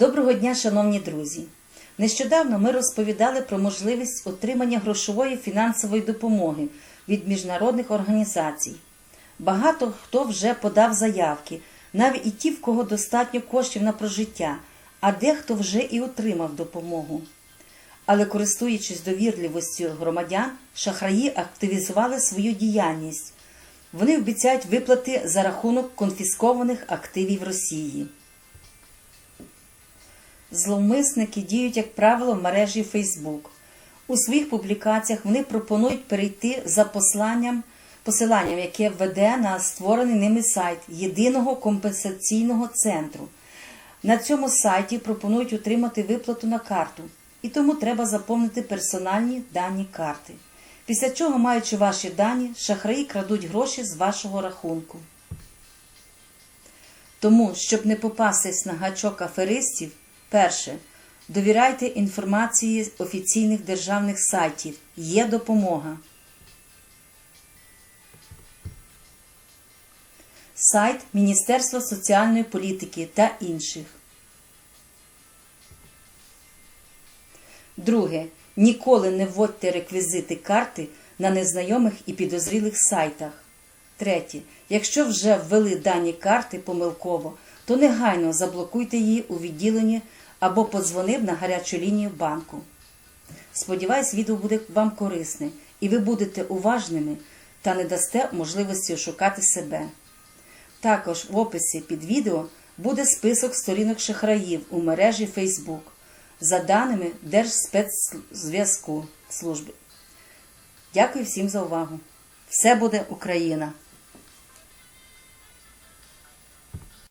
Доброго дня, шановні друзі! Нещодавно ми розповідали про можливість отримання грошової фінансової допомоги від міжнародних організацій. Багато хто вже подав заявки, навіть і ті, в кого достатньо коштів на прожиття, а дехто вже і отримав допомогу. Але, користуючись довірливістю громадян, шахраї активізували свою діяльність. Вони обіцяють виплати за рахунок конфіскованих активів Росії. Зловмисники діють, як правило, в мережі Facebook. У своїх публікаціях вони пропонують перейти за посланням, посиланням, яке веде на створений ними сайт Єдиного компенсаційного центру. На цьому сайті пропонують отримати виплату на карту, і тому треба заповнити персональні дані карти. Після чого, маючи ваші дані, шахраї крадуть гроші з вашого рахунку. Тому, щоб не попастись на гачок аферистів, перше. Довіряйте інформації офіційних державних сайтів. Є допомога. Сайт Міністерства соціальної політики та інших. Друге. Ніколи не вводьте реквізити карти на незнайомих і підозрілих сайтах. Третє. Якщо вже ввели дані карти помилково, то негайно заблокуйте її у відділенні або подзвонив на гарячу лінію банку. Сподіваюсь, відео буде вам корисне і ви будете уважними та не дасте можливості шукати себе. Також в описі під відео буде список сторінок шахраїв у мережі Facebook за даними Держспецзв'язку служби. Дякую всім за увагу! Все буде Україна!